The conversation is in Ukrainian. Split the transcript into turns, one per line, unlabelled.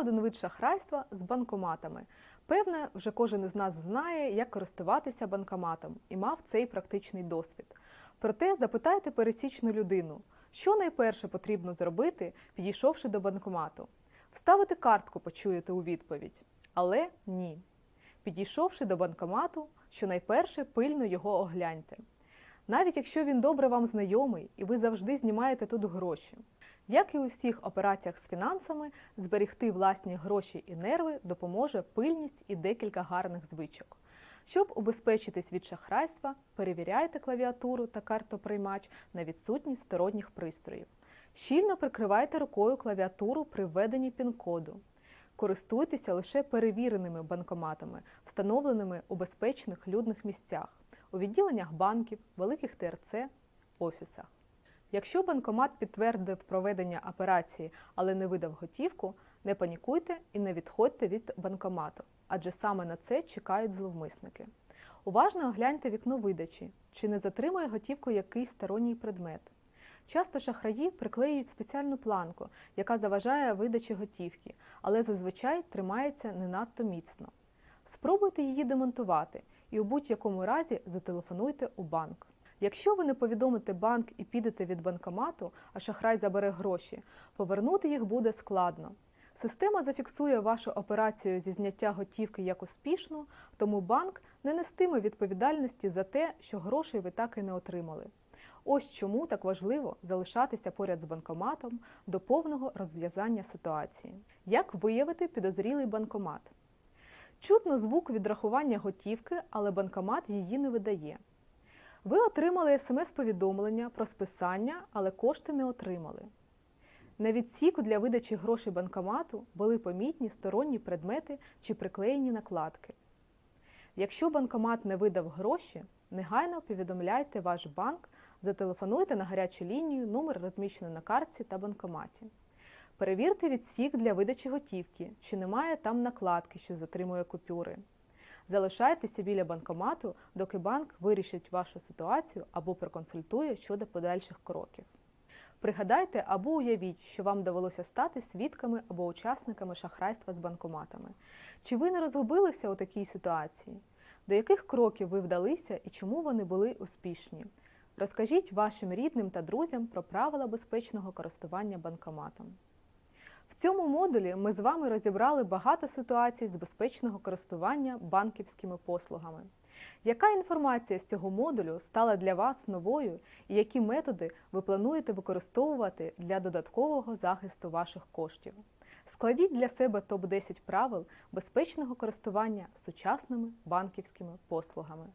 один вид шахрайства з банкоматами. Певне, вже кожен із нас знає, як користуватися банкоматом і мав цей практичний досвід. Проте запитайте пересічну людину, що найперше потрібно зробити, підійшовши до банкомату. Вставити картку почуєте у відповідь. Але ні. Підійшовши до банкомату, що найперше пильно його огляньте. Навіть якщо він добре вам знайомий і ви завжди знімаєте тут гроші. Як і у всіх операціях з фінансами, зберегти власні гроші і нерви допоможе пильність і декілька гарних звичок. Щоб убезпечитись від шахрайства, перевіряйте клавіатуру та картоприймач на відсутність сторонніх пристроїв. Щільно прикривайте рукою клавіатуру при введенні пін-коду. Користуйтеся лише перевіреними банкоматами, встановленими у безпечних людних місцях, у відділеннях банків, великих ТРЦ, офісах. Якщо банкомат підтвердив проведення операції, але не видав готівку, не панікуйте і не відходьте від банкомату, адже саме на це чекають зловмисники. Уважно огляньте вікно видачі, чи не затримує готівку якийсь сторонній предмет. Часто шахраї приклеюють спеціальну планку, яка заважає видачі готівки, але зазвичай тримається не надто міцно. Спробуйте її демонтувати і у будь-якому разі зателефонуйте у банк. Якщо ви не повідомите банк і підете від банкомату, а шахрай забере гроші, повернути їх буде складно. Система зафіксує вашу операцію зі зняття готівки як успішну, тому банк не нестиме відповідальності за те, що грошей ви так і не отримали. Ось чому так важливо залишатися поряд з банкоматом до повного розв'язання ситуації. Як виявити підозрілий банкомат? Чутно звук відрахування готівки, але банкомат її не видає. Ви отримали смс-повідомлення про списання, але кошти не отримали. На відсіку для видачі грошей банкомату були помітні сторонні предмети чи приклеєні накладки. Якщо банкомат не видав гроші, негайно повідомляйте ваш банк, зателефонуйте на гарячу лінію, номер розміщений на картці та банкоматі. Перевірте відсік для видачі готівки, чи немає там накладки, що затримує купюри. Залишайтеся біля банкомату, доки банк вирішить вашу ситуацію або проконсультує щодо подальших кроків. Пригадайте або уявіть, що вам довелося стати свідками або учасниками шахрайства з банкоматами. Чи ви не розгубилися у такій ситуації? До яких кроків ви вдалися і чому вони були успішні? Розкажіть вашим рідним та друзям про правила безпечного користування банкоматом. В цьому модулі ми з вами розібрали багато ситуацій з безпечного користування банківськими послугами. Яка інформація з цього модулю стала для вас новою і які методи ви плануєте використовувати для додаткового захисту ваших коштів? Складіть для себе топ-10 правил безпечного користування сучасними банківськими послугами.